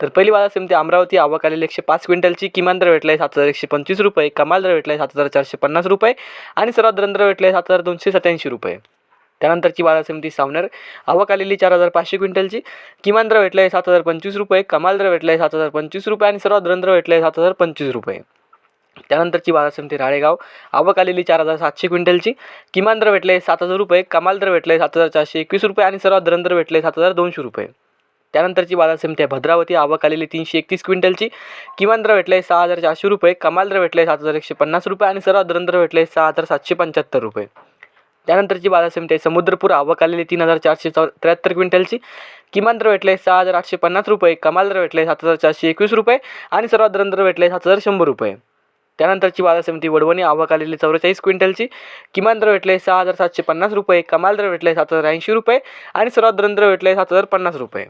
तर पहिली बाजार समिती अमरावती आवक आलेली एकशे पाच क्विंटलची. किमान दर भेटला आहे सात हजार एकशे पंचवीस रुपये. कमाल दर भेटला आहे सात हजार चारशे पन्नास रुपये. आणि सर्वात दर भेटले आहे सात हजार दोनशे सत्याऐंशी रुपये. त्यानंतरची बाजार समिती सावनेर. आवक आलेली चार हजार पाचशे क्विंटलची. किमान दर भेटला आहे सात हजार पंचवीस रुपये. कमाल दर भेटला आहे सात हजार पंचवीस रुपये. आणि सर्वात दर भेटला आहे सात हजार पंचवीस रुपये. त्यानंतरची बाजार समिती राळेगाव. आवक आलेली चार हजार सातशे क्विंटलची. किमान दर भेटले सात हजार रुपये. कमाल दर भेटले सात हजार चारशे एकवीस रुपये. आणि सर्वात दरंदर भेटले सात हजार दोनशे रुपये. त्यानंतरची बाजार समिती आहे. भद्रावती आवक आलेली तीनशे एकतीस क्विंटलची. किमान दर भेटले सहा हजार चारशे रुपये. कमाल दर भेटले सात हजार एकशे पन्नास रुपये. आणि सर्वात दर भेटले सहा हजार सातशे पंच्याहत्तर रुपये. त्यानंतरची बाजार समिती आहे. समुद्रपूर आवक आलेली तीन हजार चारशे चौ त्र्याहत्तर क्विंटलची. किमान दर भेटले सहा हजार आठशे पन्नास रुपये. कमाल दर भेटले सात हजार चारशे एकवीस रुपये. आणि सर्वात दर भेटले सात हजार शंभर रुपये. त्यानंतरची बाजार समिती वडवणी आवक आलेली चौवेचाळीस क्विंटलची. किमान दर भेटले सहा हजार सातशे पन्नास रुपये. कमाल दर भेटले सात हजार ऐंशी रुपये. आणि सर्वात दर भेटले सात हजार पन्नास रुपये.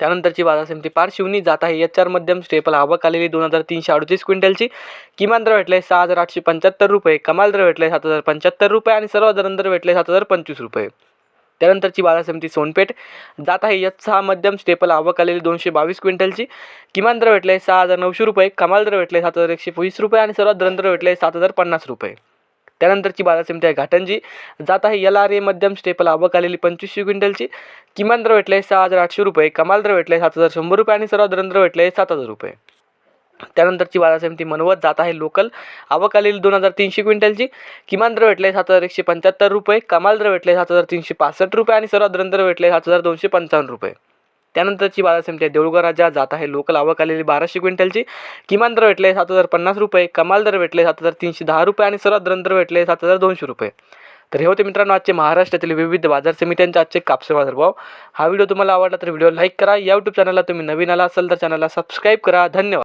त्यानंतरची बाजार समिती पारशिवनी जात आहे. एच आर मध्यम स्टेपल आवक आलेली दोन हजार तीनशे अडतीस क्विंटलची. किमान दर भेटले सहा हजार आठशे पंच्याहत्तर रुपये. कमाल दर भेटले सात हजार पंच्याहत्तर रुपये आणि सर्व दर भेटले सात हजार पंचवीस रुपये. त्यानंतरची बाजार समिती सोनपेठ जात आहे. यच सहा मध्यम स्टेपल आवक आलेली दोनशे बावीस क्विंटलची. किमान दर भेटले सहा हजार नऊशे रुपये. कमाल दर भेटले सात हजार एकशे वीस रुपये आणि सर्वात दर भेटले सात हजार पन्नास रुपये. त्यानंतरची बाजार समिती आहे घाटंजी. जात आहे एल आर ए मध्यम स्टेपल आवक आलेली पंचवीसशे क्विंटलची. किमान दर भेटले सहा हजार आठशे रुपये कमाल दर भेटले सात हजार शंभर रुपये आणि सर्वात दर भेटले सात हजार रुपये. त्यानंतरची बाजार समिती मनवत जात आहे लोकल. आवक आलेली दोन हजार तीनशे क्विंटलची. किमान दर भेटले सात हजार एकशे पंच्याहत्तर रुपये कमाल दर भेटले सात हजार तीनशे पासष्ट रुपये आणि सर्वात दर भेटले सात हजार दोनशे पंचावन्न रुपये. त्यानंतरची बाजार समिती आहे. देऊळगाव राजा जात आहे. लोकल आवक आलेली बाराशे क्विंटलची. किमान दर भेटले सात हजार पन्नास रुपये. कमाल दर भेटले सात हजार तीनशे दहा रुपये आणि सर्वात दर भेटले सात हजार दोनशे रुपये. तर हे होते मित्रांनो आजचे महाराष्ट्रातील विविध बाजार समित्यांचे आजचे कापसे बाजारभाव हा व्हिडिओ तुम्हाला आवडला तर व्हिडिओ लाईक करा. या यूट्यूब चॅनलला तुम्ही नवीन आला असाल तर चॅनलला सबस्क्राईब करा. धन्यवाद.